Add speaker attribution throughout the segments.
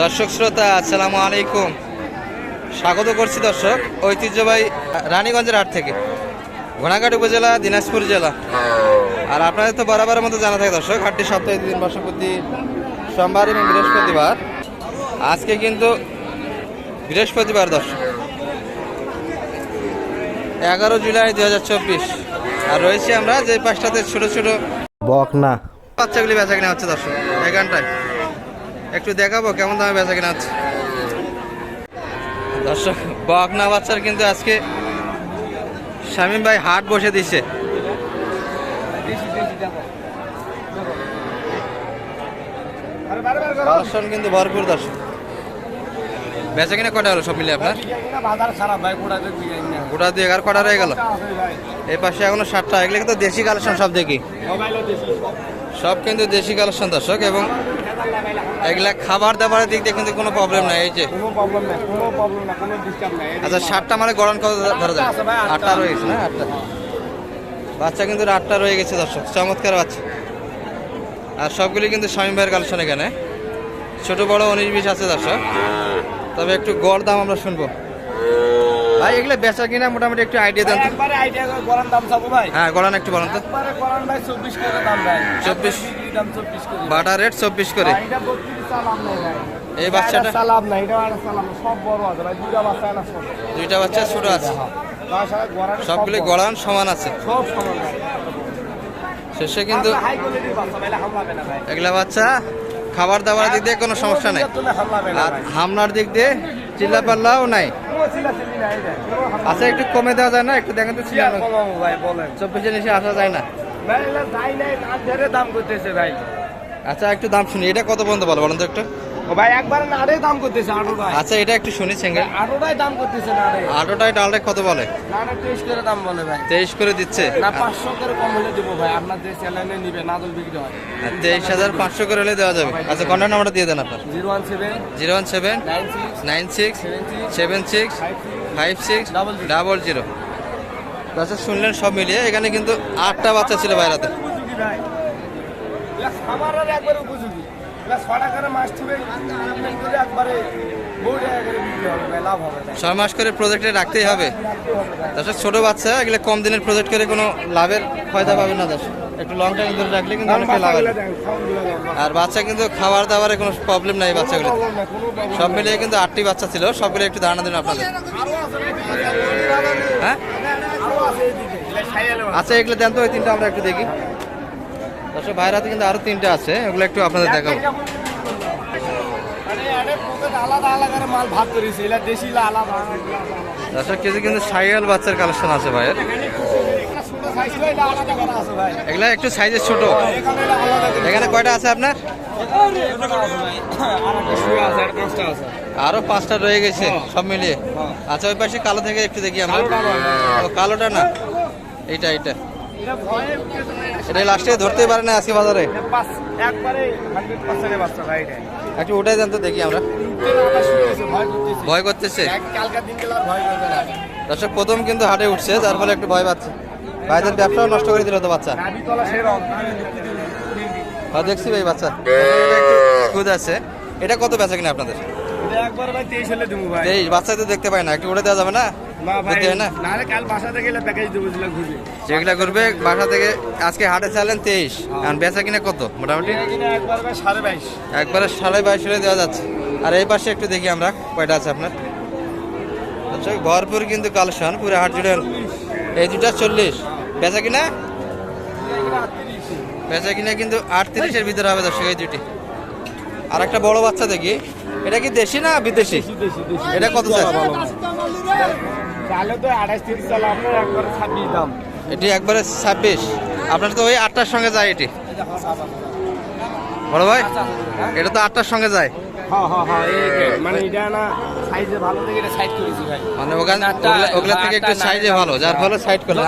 Speaker 1: দর্শক শ্রোতা আসসালামু আলাইকুম। স্বাগত করছি দর্শক ঐতিহ্যবাহী রানীগঞ্জের হাট থেকে। ঘোড়াঘাট উপজেলা দিনাজপুর জেলা। আর আপনাদের তো বরাবরের মতো জানা থাকে দর্শক হাটটি সপ্তাহে দিন বর্ষপতি সোমবার এবং বৃহস্পতিবার। আজকে কিন্তু বৃহস্পতিবার দর্শক। এগারো জুলাই দু হাজার চব্বিশ। আর রয়েছে আমরা যে পাঁচটাতে ছোট ছোট
Speaker 2: বকনা।
Speaker 1: বাচ্চাগুলি বেচা কিনা হচ্ছে দর্শক এখানটায় একটু দেখাবো কেমন দামে বেচা কিনা হচ্ছে। দর্শক বকনা বাচ্চার কিন্তু আজকে শামীম ভাই হাট বসে দিছে। কালেকশন কিন্তু ভরপুর দর্শক। বেচা কিনা কটা হলো সব মিলে আপনার? গোটা দুই এগারো কটা রয়ে গেল। এই পাশে এখনও সাতটা। এগুলো কিন্তু দেশি কালেকশন সব দেখি। সব কিন্তু দেশি কালেকশন দর্শক এবং এগুলা খাবার দাবারের দিক দিয়ে কিন্তু কোনো প্রবলেম নাই এই যে।
Speaker 3: কোনো প্রবলেম নাই কোনো প্রবলেম না কোনো ডিস্টার্ব নাই
Speaker 1: আচ্ছা সাতটা মানে গরম কত ধরা যায়?
Speaker 3: আটটা।
Speaker 1: আটটা রয়ে গেছে না? আটটা। বাচ্চা কিন্তু আটটা রয়ে গেছে দর্শক। চমৎকার বাচ্চা। আর সবগুলি কিন্তু স্বামী ভাইয়ের কালেকশন এখানে। ছোট বড় উনিশ বিশ আছে দর্শক। তবে একটু গড় দাম আমরা শুনব। ভাই এগুলো বেচা কিনা মোটামুটি একটু আইডিয়া দেন তো।
Speaker 3: একবারে আইডিয়া দাম চাবো ভাই।
Speaker 1: হ্যাঁ গড়ান একটু বলেন তো।
Speaker 3: একবারে ভাই চব্বিশ করে দাম ভাই।
Speaker 1: 24
Speaker 3: দাম চব্বিশ করে
Speaker 1: বাটার রেট চব্বিশ করে।
Speaker 3: এটা বত্রিশ চালাম নাই ভাই
Speaker 1: এই বাচ্চাটা?
Speaker 3: না এটা আর চালাম না, সব বড় আছে ভাই দুটা বাচ্চা না সব।
Speaker 1: দুইটা বাচ্চা ছোট আছে।
Speaker 3: সব
Speaker 1: সবগুলি গড়ান সমান আছে।
Speaker 3: সব সমান
Speaker 1: শেষে কিন্তু এগুলা বাচ্চা খাবার দাবার দিক দিয়ে কোনো সমস্যা নাই। আর হামলার দিক দিয়ে চিল্লা পাল্লাও নাই আচ্ছা একটু কমে দেওয়া যায় না? একটু দেখেন তো নিচে আসা যায় না।
Speaker 3: দাম করতেছে ভাই।
Speaker 1: আচ্ছা একটু দাম শুনি। এটা কত পর্যন্ত বলো বলেন তো একটু।
Speaker 3: ভাই একবার নাড়ে দাম করতেছে আটোটায়
Speaker 1: আচ্ছা এটা একটু শুনি সিঙ্গেল।
Speaker 3: আটোটায় দাম করতেছে নাড়ে
Speaker 1: আটোটায় ডালটা কত বলে?
Speaker 3: নাড়ে তেইশ করে দাম বলে ভাই।
Speaker 1: করে দিচ্ছে।
Speaker 3: না করে কম হলে দেবো ভাই। আপনার যে চ্যানেলে নিবে নাদল বিক্রি হয়।
Speaker 1: আর তেইশ হাজার পাঁচশো করে হলে দেওয়া যাবে। আচ্ছা নাম্বারটা দিয়ে দেন আপনার। আচ্ছা শুনলেন সব মিলিয়ে এখানে কিন্তু আটটা বাচ্চা ছিল বাইরাতে
Speaker 3: একবারে উপযোগী।
Speaker 1: ছয় মাস করে প্রজেক্টে রাখতেই হবে। তাছাড়া ছোট বাচ্চা, এগুলো কম দিনের প্রজেক্ট করে কোনো লাভের ফায়দা পাবে না দাস একটু লং টাইম ধরে রাখলে কিন্তু অনেকটা লাভ আর বাচ্চা কিন্তু খাবার দাবারে কোনো প্রবলেম নাই বাচ্চাগুলো সব মিলিয়ে কিন্তু আটটি বাচ্চা ছিল, সবগুলো একটু ধারণা দিন আপনাদের। হ্যাঁ। আচ্ছা এগুলো দেন তো, ওই তিনটা আমরা একটু দেখি। দর্শক ভাইয়ের হাতে কিন্তু আরও তিনটা আছে এগুলো একটু আপনাদের দেখাবো।
Speaker 3: মানে
Speaker 1: দর্শক কিন্তু সাইয়াল বাচ্চার কালেকশন আছে ভাইয়ের।
Speaker 3: হয়
Speaker 1: এগুলা একটু ছোট।
Speaker 3: এখানে
Speaker 1: কয়টা আছে আপনার?
Speaker 3: আর পাঁচটা
Speaker 1: রয়ে গেছে সব মিলিয়ে। আচ্ছা ওই পাশে কালো থেকে একটু দেখি আমরা। কালোটা না?
Speaker 3: এটা এটা
Speaker 1: এটা লাস্টে ধরতেই পারে না আজকে বাজারে। একটু উঠে দেন তো দেখি আমরা।
Speaker 3: ভয় করতেছে।
Speaker 1: দর্শক প্রথম কিন্তু হাটে উঠছে যার ফলে একটু ভয় পাচ্ছে। ভাইদের ব্যবসাও নষ্ট করে দিল তো বাচ্চা। হ্যাঁ দেখছি ভাই বাচ্চা। খুদ আছে। এটা কত বেচা কিনা আপনাদের?
Speaker 3: তেইশ
Speaker 1: বাচ্চা তো দেখতে পাই না। একটু উঠে দেওয়া যাবে না? হয় করবে বাসা থেকে আজকে হাটে চালেন তেইশ আর বেচা কিনা কত মোটামুটি?
Speaker 3: একবার সাড়ে বাইশ।
Speaker 1: একবারে সাড়ে বাইশ হলে দেওয়া যাচ্ছে। আর এই পাশে একটু দেখি আমরা কয়টা আছে আপনার? আচ্ছা ভরপুর কিন্তু কালেকশন পুরো হাট জুড়ে। এই দুটা চল্লিশ। বেচা কিনা? বেচা কিনা কিন্তু আটত্রিশের ভিতরে হবে দর্শক এই দুটি। আর একটা বড় বাচ্চা দেখি। এটা কি দেশি না বিদেশি? এটা কত চাই?
Speaker 3: চালে তো আঠাশ তিরিশ চাল আপনার একবার ছাব্বিশ দাম।
Speaker 1: এটি একবারে ছাব্বিশ। আপনার তো ওই আটটার সঙ্গে যায় এটি। বড় ভাই এটা তো আটটার সঙ্গে যায়।
Speaker 3: হ্যাঁ হ্যাঁ হ্যাঁ মানে
Speaker 1: মানে ওগুলা- থেকে একটু সাইজে ভালো যার ফলে সাইড করলাম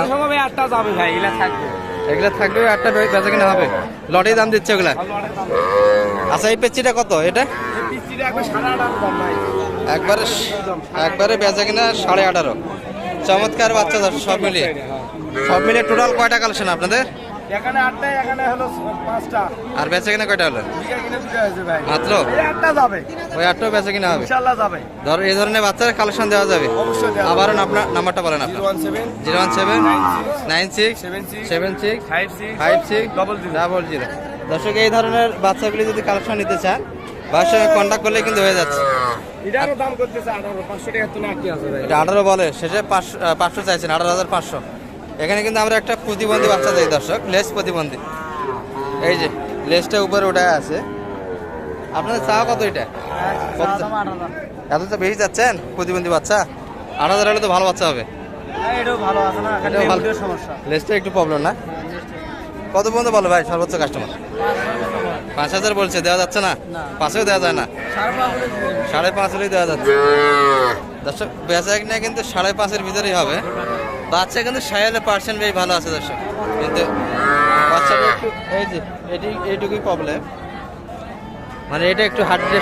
Speaker 3: আটটা যাবে ভাই এগুলা থাকবে।
Speaker 1: এগুলা থাকবে একটা বেচা কিনা হবে। লটে দাম দিচ্ছে ওগুলা। আচ্ছা এই পেচিটা কত এটা?
Speaker 3: একবার
Speaker 1: একবারে বেচা কিনা সাড়ে আঠারো। চমৎকার বাচ্চা দশ সব মিলিয়ে। সব মিলিয়ে টোটাল কয়টা কালেকশন আপনাদের? আর বেচা কিনা কয়টা হলো? মাত্র? ওই আটটাও বেচা কিনা হবে? ধর এই ধরনের বাচ্চার কালেকশন দেওয়া যাবে? আবারও আপনার নাম্বারটা বলেন
Speaker 3: seven
Speaker 1: zero one seven nine six
Speaker 3: seven six five six double zero.
Speaker 1: দর্শক এই ধরনের বাচ্চাগুলি যদি কালেকশন নিতে চান ভাইয়ের সঙ্গে কন্ট্যাক্ট করলে কিন্তু হয়ে যাচ্ছে।
Speaker 3: এটারও দাম করতেছে আঠারো পাঁচশো টাকা তো নাকি আছে
Speaker 1: এটা আঠারো বলে শেষে পাঁচশো পাঁচশো চাইছেন আঠারো হাজার পাঁচশো। এখানে কিন্তু আমরা একটা প্রতিবন্ধী বাচ্চা দর্শক লেস প্রতিবন্ধী। এই যে লেসটা উপরে ওটা আছে। আপনাদের কত এটা? এত তো বেশি যাচ্ছেন প্রতিবন্ধী বাচ্চা? আট হাজার হলে তো ভালো বাচ্চা হবে। লেসটা একটু প্রবলেম না। কত পর্যন্ত বলো ভাই সর্বোচ্চ কাস্টমার পাঁচ হাজার বলছে দেওয়া যাচ্ছে না? পাঁচেও দেওয়া যায় না? সাড়ে পাঁচ হলেই দেওয়া যাচ্ছে। দর্শক বেচা কিনা কিন্তু সাড়ে পাঁচের ভিতরেই হবে। বাচ্চা কিন্তু সায়ালে পার্সেন্ট বেশ ভালো আছে দর্শক। কিন্তু বাচ্চাটা একটু এই যে এটি এইটুকুই প্রবলেম মানে এটা একটু হার্টে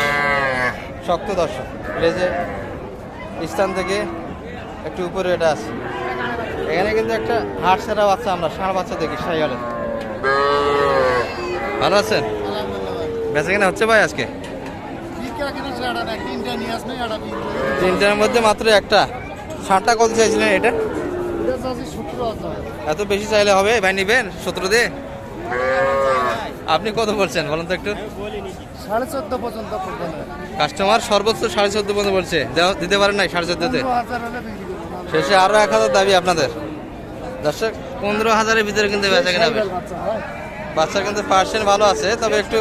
Speaker 1: শক্ত দর্শক। লেজের স্থান থেকে একটু উপরে এটা আছে। এখানে কিন্তু একটা হাট সেরা বাচ্চা আমরা ষাঁড় বাচ্চা দেখি সাইয়ালে ভালো আছেন? বেচা কিনা হচ্ছে ভাই আজকে? তিনটার মধ্যে মাত্র একটা। ষাটটা কত চাইছিলেন এটা? এত বেশি চাইলে হবে? ভাই নিবেন? সতেরো দিয়ে? আপনি কত বলছেন? বলুন তো একটু। কাস্টমার সর্বোচ্চ সাড়ে চোদ্দ পর্যন্ত বলছে। দিতে পারেন নাই সাড়ে চোদ্দতে? শেষে আরও এক হাজার দাবি আপনাদের। দর্শক, পনেরো হাজারের ভিতরে কিন্তু বেচা কেনা বাচ্চার কিন্তু পার্সেন্ট ভালো আছে, তবে একটু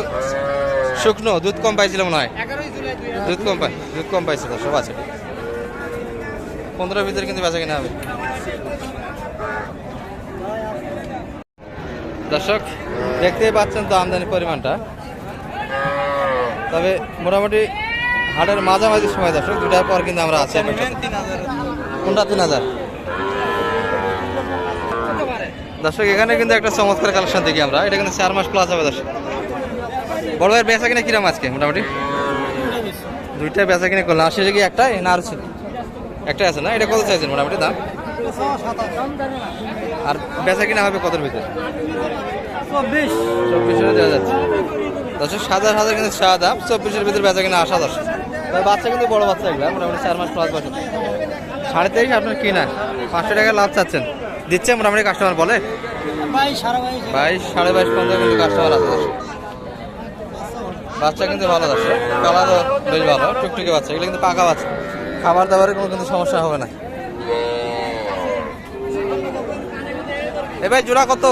Speaker 1: শুকনো দুধ কম পাইছিল মনে হয়। দুধ কম পাই দুধ কম পাইছে দর্শক আছে। পনেরোর ভিতরে কিন্তু বেচা কিনা হবে। দর্শক দেখতেই পাচ্ছেন তো আমদানির পরিমাণটা। তবে মোটামুটি হাটের মাঝামাঝি সময় দর্শক দুটার পর কিন্তু আমরা আছি। কোনটা তিন হাজার? দর্শক এখানে কিন্তু একটা চমৎকার কালেকশন দেখি আমরা। এটা কিন্তু চার মাস প্লাস হবে দর্শক। বড় ভাইয়ের বেচা কিনা কিরাম আজকে মোটামুটি? দুইটা বেচা কিনে করলাম। আর শেষে কি একটাই না আরও ছিল? একটাই আছে না? এটা কত চাইছেন মোটামুটি দাম? আর বেচা কিনা হবে কতর ভিতরে?
Speaker 3: চব্বিশ।
Speaker 1: চব্বিশের দেওয়া যাচ্ছে। দর্শক সাদা সাদা কিন্তু সাদা দাম চব্বিশের ভিতরে বেচা কিনা আসা দর্শক। বাচ্চা কিন্তু বড় বাচ্চা এগুলো মোটামুটি চার মাস প্লাস বছর। সাড়ে তেইশ আপনার কিনা পাঁচশো টাকা লাভ চাচ্ছেন। দিচ্ছে মোটামুটি কাস্টমার বলে?
Speaker 3: বাইশ সাড়ে বাইশ।
Speaker 1: পর্যন্ত কিন্তু কাস্টমার আছে। বাচ্চা কিন্তু ভালো দর্শক কালারও বেশ ভালো টুকটুকে বাচ্চা এগুলো কিন্তু পাকা বাচ্চা। খাবার দাবারের কোনো কিন্তু সমস্যা হবে না। এ ভাই জোড়া কত?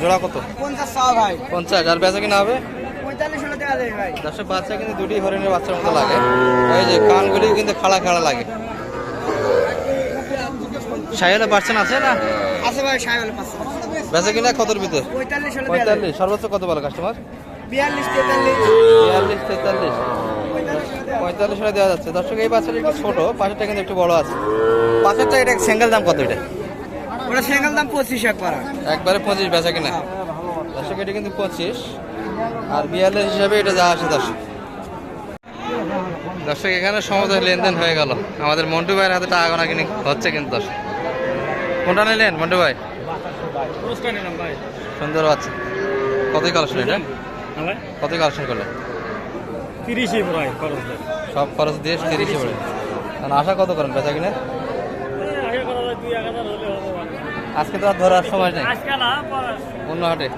Speaker 1: জোড়া কত?
Speaker 3: পঞ্চাশ
Speaker 1: আর বেচা কিনা হবে? দর্শক বাচ্চা কিন্তু দুটি হরিণের বাচ্চার মতো লাগে। এই যে কানগুলি কিন্তু খাড়া খাড়া লাগে। সাইলে পার্সেন্ট আছে না?
Speaker 3: আছে ভাই সাহেব পাঁচশো
Speaker 1: বেচা কিনা কতর ভিতর?
Speaker 3: পঁয়তাল্লিশ
Speaker 1: সর্বোচ্চ কত বলে কাস্টমার
Speaker 3: বিয়াল্লিশ তেতাল্লিশ।
Speaker 1: বিয়াল্লিশ তেতাল্লিশ। পঁয়তাল্লিশ হলে দেওয়া যাচ্ছে। দর্শক এই বাচ্চাটা একটু ছোট পাশেরটা কিন্তু একটু বড় আছে। পাশেরটা এটা সিঙ্গেল দাম কত এটা?
Speaker 3: ওটা সিঙ্গেল দাম পঁচিশ একবার
Speaker 1: একবারে পঁচিশ বেচা কিনা। দর্শক এটা কিন্তু পঁচিশ। আর বিয়াল্লিশ হিসাবে এটা যা আসে দর্শক দর্শক এখানে সমুদ্রের লেনদেন হয়ে গেল। আমাদের মন্টু ভাইয়ের হাতে টাকা গোনা কিনে হচ্ছে কিন্তু দর্শক। কোনটা নিলেন মন্টু ভাই? সুন্দর বাচ্চা। কতই কালেকশন এটা? কতই কালেকশন করলেন
Speaker 3: তিরিশই প্রায় খরচ
Speaker 1: সব খরচ দিয়ে তিরিশে পড়ে। কারণ আশা কত করেন বেচা কিনে? আজকে তো আর ধরার সময় নেই। অন্য হাটে?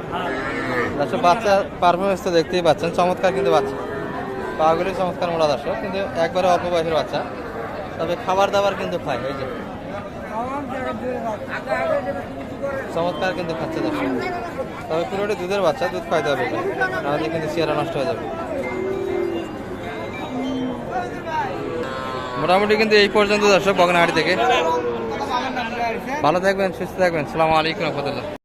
Speaker 1: দর্শক বাচ্চা পারফরমেন্স তো দেখতেই পাচ্ছেন। চমৎকার কিন্তু বাচ্চা। পাগুলি চমৎকার মোড়া দর্শক কিন্তু একবারে অল্প বয়সের বাচ্চা। তবে খাবার দাবার কিন্তু খায় এই যে। চমৎকার কিন্তু খাচ্ছে দর্শক। তবে পুরোটি দুধের বাচ্চা, দুধ খাইতে হবে। নাহলে কিন্তু চেহারা নষ্ট হয়ে যাবে। মোটামুটি কিন্তু এই পর্যন্ত দর্শক, বগনাহাটি থেকে। ভালো থাকবেন, সুস্থ থাকবেন। সালামু আলাইকুম রহমতুল্লাহ।